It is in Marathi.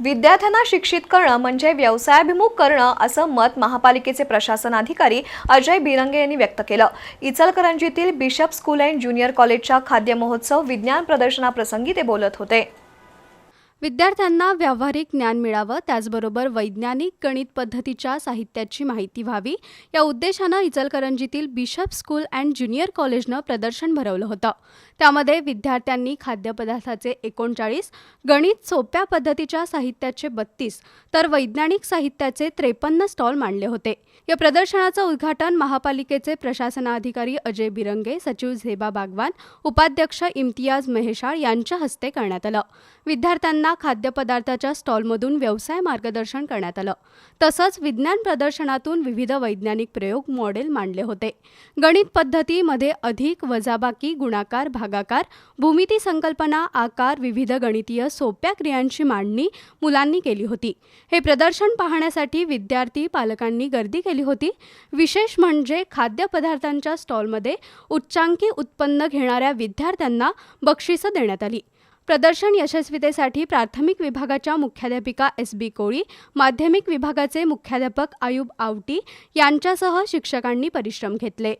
विद्यार्थ्यांना शिक्षित करणं म्हणजे व्यवसायाभिमुख करणं असं मत महापालिकेचे प्रशासन अधिकारी अजय बिरंगे यांनी व्यक्त केलं. इचलकरंजीतील बिशप स्कूल अँड ज्युनियर कॉलेजच्या खाद्य महोत्सव विज्ञान प्रदर्शनाप्रसंगी ते बोलत होते. विद्यार्थ्यांना व्यावहारिक ज्ञान मिळावं त्याचबरोबर वैज्ञानिक गणित पद्धतीच्या साहित्याची माहिती व्हावी. या उद्देशानं इचलकरंजीतील बिशप स्कूल अँड ज्युनियर कॉलेजनं प्रदर्शन भरवलं होतं. त्यामध्ये विद्यार्थ्यांनी खाद्यपदार्थाचे एकोणचाळीस गणित सोप्या पद्धतीच्या साहित्याचे बत्तीस तर वैज्ञानिक साहित्याचे त्रेपन्न स्टॉल मांडले होते. या प्रदर्शनाचं उद्घाटन महापालिकेचे प्रशासनाधिकारी अजय बिरंगे सचिव झेबा बागवान उपाध्यक्ष इम्तियाज महेशाळ यांच्या हस्ते करण्यात आलं. विद्यार्थ्यांना खाद्यपदार्थाच्या स्टॉलमधून व्यवसाय मार्गदर्शन करण्यात आलं. तसंच विज्ञान प्रदर्शनातून विविध वैज्ञानिक प्रयोग मॉडेल मांडले होते. गणित पद्धतीमध्ये अधिक वजाबाकी गुणाकार भागाकार भूमिती संकल्पना आकार विविध गणितीय सोप्या क्रियांची मांडणी मुलांनी केली होती. हे प्रदर्शन पाहण्यासाठी विद्यार्थी पालकांनी गर्दी केली होती. विशेष म्हणजे खाद्यपदार्थांच्या स्टॉलमध्ये उच्चांकी उत्पन्न घेणाऱ्या विद्यार्थ्यांना बक्षिसं देण्यात आली. प्रदर्शन यशस्वीतेसाठी प्राथमिक विभागाच्या मुख्याध्यापिका एस बी कोळी माध्यमिक विभागाचे मुख्याध्यापक आयुब आवटी यांच्यासह शिक्षकांनी परिश्रम घेतले.